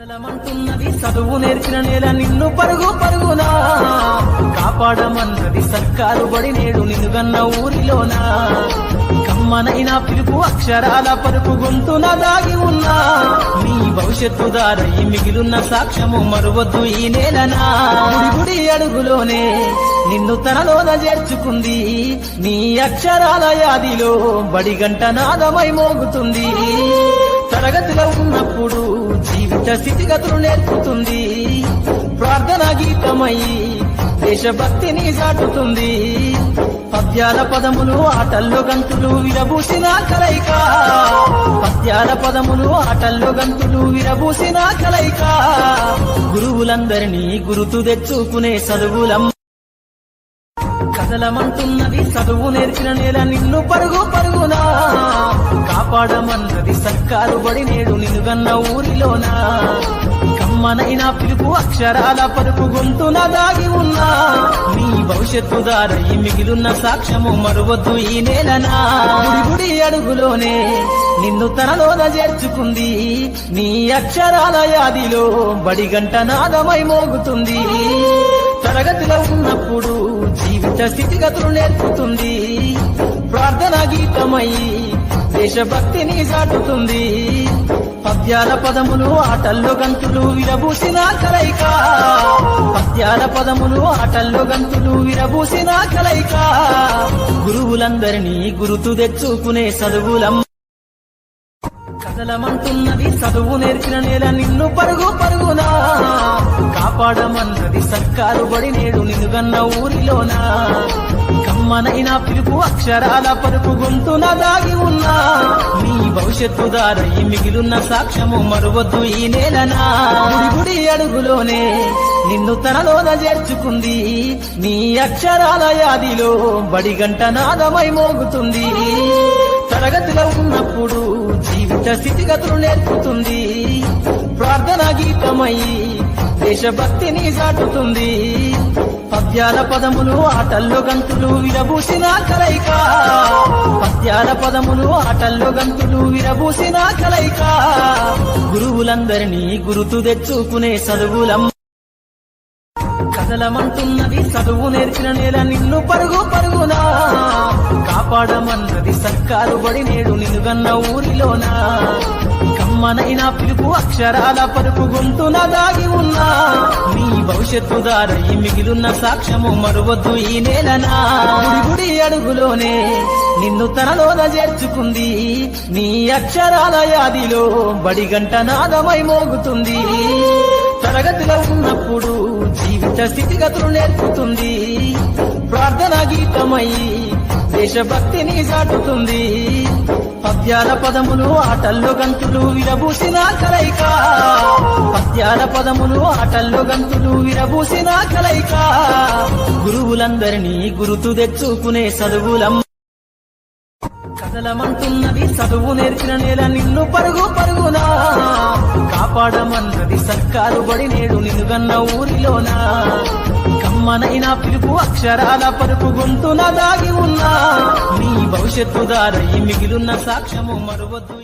కదలమంటున్నది చదువు నేర్చిన నేల నిన్ను పరుగు పరుగునా. కాపాడమన్నది సర్కారు బడి నేడు నిన్నుగన్న ఊరిలోనా. కమ్మనైనా పిలుపు అక్షరాల పరుపు గొంతున దాగి ఉన్నా. నీ భవిష్యత్తు దారి మిగిలిన సాక్ష్యము మరువద్దు ఈ నేలనా. గుడి గుడి అడుగులోనే నిన్ను తనలోన చేర్చుకుంది. నీ అక్షరాల యాదిలో బడి గంట నాదమై మోగుతుంది. తరగతిలో జీవిత స్థితిగతులు నేర్పుతుంది. ప్రార్థన గీతమై దేశభక్తిని సాటుతుంది పద్యాల పదములు ఆటల్లో గంతులు విరబూసిన కలయిక. పద్యాల పదములు ఆటల్లో గంతులు విరబూసిన కలయిక. గురువులందరినీ గురుతు తెచ్చుకునే చదువులం. కదలమంటున్నది చదువు నేర్చిన నేల నిన్ను పరుగు పరుగునా. కాపాడమన్నది సర్కారు బడి నేడు నిలుగన్న ఊరిలోన. కమ్మనైనా పిలుపు అక్షరాల పరుపు గొంతున దాగి ఉన్నా. నీ భవిష్యత్తు దారయి మిగిలిన సాక్ష్యము మరువద్దు ఈ నేలనా. గుడి అడుగులోనే నిన్ను తనలోన చేర్చుకుంది. నీ అక్షరాల యాదిలో బడి గంట నాదమై మోగుతుంది. తరగతిలో ఉన్నప్పుడు జీవిత స్థితిగతులు నేర్పుతుంది. ప్రార్థన గీతమై దేశభక్తిని సాటుతుంది పద్యాల పదములు ఆటల్లో గంతులు విరబూసిన కలయిక. పద్యాల పదములు ఆటల్లో గంతులు విరబూసిన కలయిక. గురువులందరినీ గురుతు తెచ్చుకునే చదువులం కదలమంటున్నది చదువు నేర్చిన నేల నిన్ను పరుగు పరుగునా. కాపాడమన్నది సర్కారు బడి నేడు నిన్నుగన్న ఊరిలోనా. మనైన పిలుపు అక్షరాల పరుపు గొంతున దాగి ఉన్నా. నీ భవిష్యత్తు దారై మిగిలిన సాక్ష్యము మరువద్దు ఈ నేలనా? గుడి గుడి అడుగులోనే నిన్ను తనలోన చేర్చుకుంది. నీ అక్షరాల యాదిలో బడి గంట నాదమై మోగుతుంది. తరగతిలో ఉన్నప్పుడు జీవిత స్థితిగతులు నేర్పుతుంది. ప్రార్థన గీతమై దేశభక్తిని సాటుతుంది పద్యాల పదములు ఆటల్లో గంతులు విరబూసిన కలయిక. పద్యాల పదములు ఆటల్లో గంతులు విరబూసిన కలయిక. గురువులందరినీ గురుతు తెచ్చుకునే చదువులం. కదలమంటున్నది చదువు నేర్చిన నేల నిన్ను పరుగు పరుగునా. కాపాడమన్నది సర్కారు బడి నేడు నిలుగన్న ఊరిలోనా. కమ్మనైనా పిలుపు అక్షరాల పరుపు గొంతున దాగి ఉన్నా. భవిష్యత్తు దారై మిగిలిన సాక్ష్యము మరువద్దు ఈ నేలనా? గుడి అడుగులోనే నిన్ను తనలోన చేర్చుకుంది. నీ అక్షరాల యాదిలో బడి గంట నాదమై మోగుతుంది. తరగతిలో ఉన్నప్పుడు జీవిత స్థితిగతులు నేర్పుతుంది. ప్రార్థన గీతమై దేశభక్తిని సాటుతుంది పద్యాల పదములు ఆటల్లో గంతులు విరబూసిన కలయిక. పద్యాల పదములు ఆటల్లో గంతులు విరబూసిన కలయిక. గురువులందరినీ గురుతు తెచ్చుకునే చదువులం. కదలమంటున్నది చదువు నేర్చిన నేల నిన్ను పరుగు పరుగునా. కాపాడమన్నది సర్కారు బడి నేడు నిన్నుగన్న ఊరిలోనా. కమ్మనైన పిలుపు అక్షరాల పరుపు గొంతున దాగి ఉన్నా. నీ భవిష్యత్తు దారై మిగిలిన సాక్ష్యము మరువద్దు